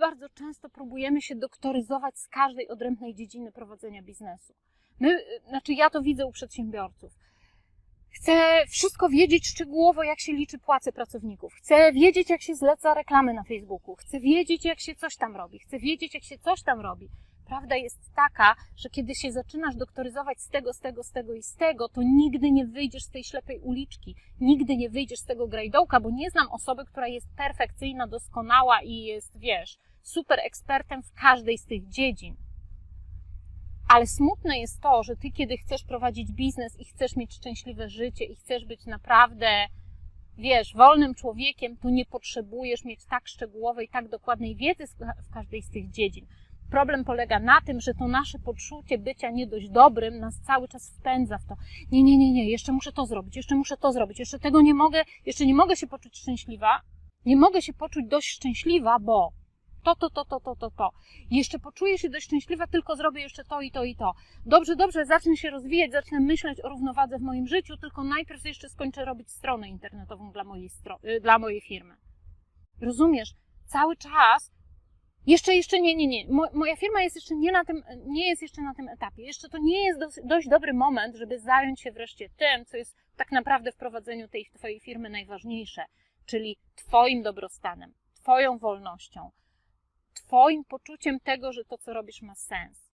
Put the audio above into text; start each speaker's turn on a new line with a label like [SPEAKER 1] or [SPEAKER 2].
[SPEAKER 1] bardzo często próbujemy się doktoryzować z każdej odrębnej dziedziny prowadzenia biznesu. My, y, znaczy ja to widzę u przedsiębiorców. Chcę wszystko wiedzieć szczegółowo, jak się liczy płace pracowników. Chcę wiedzieć, jak się zleca reklamy na Facebooku. Chcę wiedzieć, jak się coś tam robi. Chcę wiedzieć, jak się coś tam robi. Prawda jest taka, że kiedy się zaczynasz doktoryzować z tego, z tego, z tego i z tego, to nigdy nie wyjdziesz z tej ślepej uliczki. Nigdy nie wyjdziesz z tego grajdołka, bo nie znam osoby, która jest perfekcyjna, doskonała i jest, wiesz, super ekspertem w każdej z tych dziedzin. Ale smutne jest to, że ty, kiedy chcesz prowadzić biznes i chcesz mieć szczęśliwe życie i chcesz być naprawdę, wiesz, wolnym człowiekiem, to nie potrzebujesz mieć tak szczegółowej, tak dokładnej wiedzy w każdej z tych dziedzin. Problem polega na tym, że to nasze poczucie bycia nie dość dobrym nas cały czas wpędza w to. Nie, nie, nie, nie, jeszcze muszę to zrobić, jeszcze muszę to zrobić, jeszcze tego nie mogę, jeszcze nie mogę się poczuć szczęśliwa, nie mogę się poczuć dość szczęśliwa, bo to, to, to, to, to, to, to. Jeszcze poczuję się dość szczęśliwa, tylko zrobię jeszcze to i to i to. Dobrze, dobrze, zacznę się rozwijać, zacznę myśleć o równowadze w moim życiu, tylko najpierw jeszcze skończę robić stronę internetową dla mojej, y, dla mojej firmy. Rozumiesz? Cały czas jeszcze, jeszcze nie, nie, nie. Mo- Moja firma jest jeszcze nie na tym, nie jest jeszcze na tym etapie. Jeszcze to nie jest dos- dość dobry moment, żeby zająć się wreszcie tym, co jest tak naprawdę w prowadzeniu tej Twojej firmy najważniejsze, czyli Twoim dobrostanem, Twoją wolnością, Twoim poczuciem tego, że to, co robisz, ma sens.